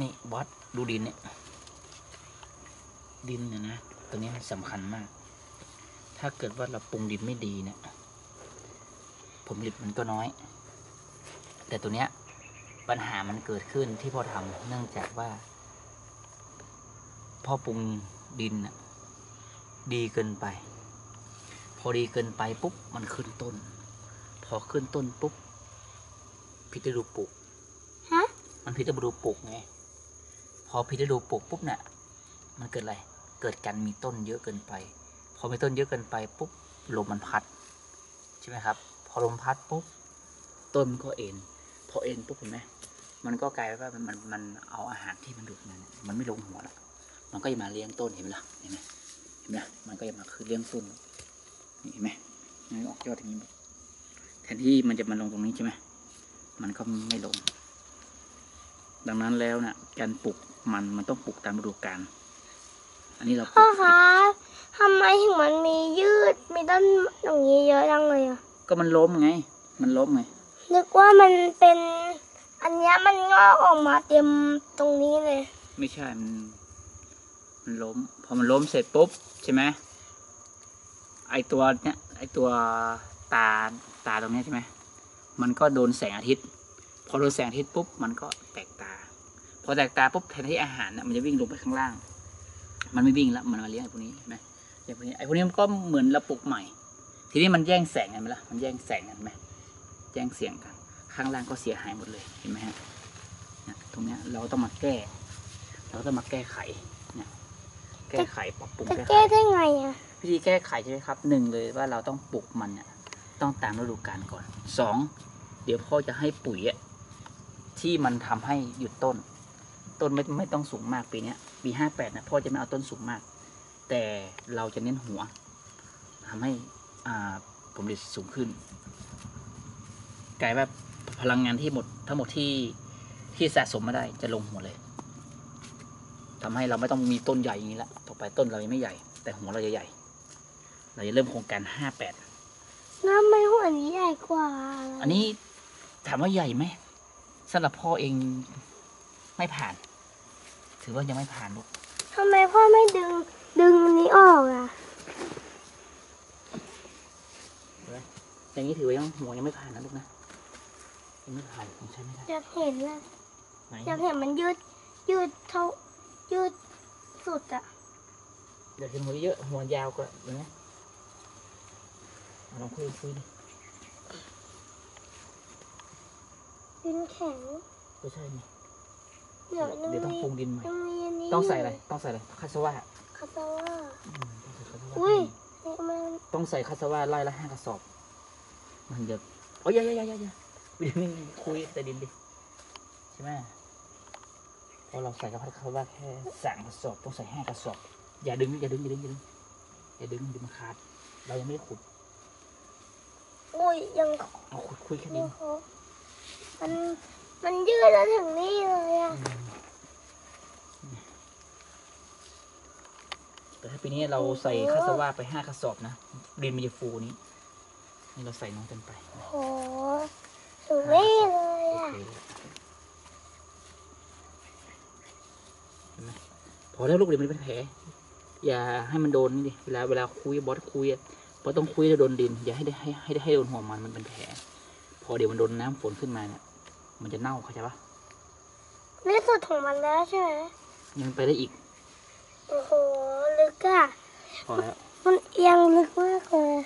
นี่บอสดูดินเนี่ย ดินเนี่ยนะตัวนี้สำคัญมาก ถ้าเกิดว่าเราปรุงดินไม่ดีเนี่ยผลผลิตมันก็น้อย แต่ตัวเนี้ยปัญหามันเกิดขึ้นที่พ่อทำเนื่องจากว่า พ่อปรุงดินน่ะดีเกินไป พอดีเกินไปปุ๊บมันขึ้นต้น พอขึ้นต้นปุ๊บพิจารณาปลูกฮะมันพิจารณาปลูกไง พอพิจารณาปลูกปุ๊บเนี่ยมันเกิดอะไร เกิดการมีต้นเยอะเกินไป พอมีต้นเยอะเกินไปปุ๊บลมมันพัดใช่ไหมครับ พอลมพัดปุ๊บต้นมันก็เอ็นพอเอ็นปุ๊บเห็นไหมมันก็กลายเป็นว่ามันมันมนเอาอาหารที่มันดูดมาเนี่ยมันไม่ลงหัวละมันก็จะมาเลี้ยงต้นเห็นไหมล่ะเห็นไหมเห็นไหมมันก็จะมาคือเลี้ยงต้นเห็นไหมมันออกยอดอย่างนี้แทนที่มันจะมาลงตรงนี้ใช่ไหมมันก็ไม่ลง ดังนั้นแล้วเนี่ยการปลูก มันมันต้องปลูกตามฤดูกาลอันนี้เราปพ่ลูอกคะทำไมถึงมันมียืด มีต้นอย่างนี้เยอะจังเลยอะก็มันล้มไง มันล้มไง นึกว่ามันเป็น อันเนี้ยมันงอกออกมาเต็มตรงนี้เลย ไม่ใช่ มันมันล้ม พอมันล้มเสร็จปุ๊บใช่ไหมไอตัวเนี้ยไอตัวตาตาตรงเนี้ยใช่ไหมมันก็โดนแสงอาทิตย์ พอโดนแสงอาทิตย์ปุ๊บมันก็แตกตาพ อแตกตาปุ๊บแทนที่อาหารน่ะมันจะวิ่งลงไปข้างล่าง มันไม่วิ่งแล้วมันมาเลี้ยงไอพวกนี้เห็นไหมไอพวกนี้ไอพวกนี้มันก็เหมือนเราปลูกใหม่ ทีนี้มันแย่งแสงกันไหมล่ะมันแย่งแสงกันไหมแย่งเสียงกัน ข้างล่างก็เสียหายหมดเลยเห็นไหมฮะเนี่ยตรงเนี้ยเราต้องมาแก้ เราต้องมาแก้ไขเนี่ยแก้ไขปรับปรุงจะแก้ไขแก้ได้ไงอะวิธีแก้ไขใช่ไหมครับหนึ่งเลยว่าเราต้องปลูกมันเนี่ยต้องตามฤดูกาลก่อนสองเดี๋ยวพ่อจะให้ปุ๋ยอะที่มันทำให้หยุดต้น ต้นไม่ไม่ต้องสูงมากปีเนี้ยปีห้าแปดนะพ่อจะไม่เอาต้นสูงมาก แต่เราจะเน้นหัวทำให้อ่าผลผลิตสูงขึ้น กลายว่าพลังงานที่หมดทั้งหมดที่ที่สะสมมาได้จะลงหัวเลยทำให้เราไม่ต้องมีต้นใหญ่อย่างนี้ละต่อไปต้นเรายังไม่ใหญ่ แต่หัวเราจะใหญ่ เราจะเริ่มโครงการห้าแปดน้ำไม่หัวนี้ใหญ่กว่า อันนี้ถามว่าใหญ่ไหมสำหรับพ่อเองไม่ผ่าน ถือว่ายังไม่ผ่านลูกทำไมพ่อไม่ดึงดึงอันนี้ออกอะอย่างนี้ถือว่ายังหัวยังไม่ผ่านนะลูกนะยังไม่ผ่านยังใช้ไม่ได้อยากเห็นนะไหนอยากเห็นมันยืดยืดเท่ายืดสุดอะเดี๋ยวเห็นหัวเยอะหัวยาวกว่าเห็นไหมเอาลองคุยคุยดิดินแข็งไม่ใช่นี่เดี๋ยวเดี๋ยวต้องปรุงดินใหม่ยังมีอันนี้ ต้องใส่อะไร ต้องใส่อะไรคาสวาคาตาว่าอืมต้องใส่คาสวาอุ้ยนี่มันต้องใส่คาสวาไล่ละห้ากระสอบ มันจะโอ้ยอยาอยาอยาอยาอยาไปดินคุยแต่ดินดิใช่ไหมเพราะเราใส่กระพัดคาสวาแค่สามกระสอบ ต้องใส่ห้ากระสอบ อย่าดึงอย่าดึงอย่าดึงอย่าดึงอย่าดึงเดี๋ยวมันขาด เรายังไม่ได้ขุดอุ้ยยังเอาขุดคุยแค่ดินี่นเขามันมันยืดแล้วถึงนี่เลยอะ แต่ถ้าปีนี้เราใส่คาสวาไปห้ากระสอบนะดินมันจะฟูนี้ นี่เราใส่น้องเต็มไปโหถึงนี่เลยโออะเคเห็นไหมพอแล้วลูกเดี๋ยวมันเป็นแผลอย่าให้มันโดนนี่ดิเวลาเวลาคุยบอสคุยอะบอสต้องคุยให้โดนดิน อย่าให้ได้ให้ให้ให้โดนหัวมันมันเป็นแผลพอเดี๋ยวมันโดนน้ำฝนขึ้นมาเนี่ยมันจะเน่าเข้าใจปะนี่สุดของมันแล้วใช่ไหมยังไปได้อีกโอ้โหลึ กอะพอแล้ว มันเอียงลึกมากเลย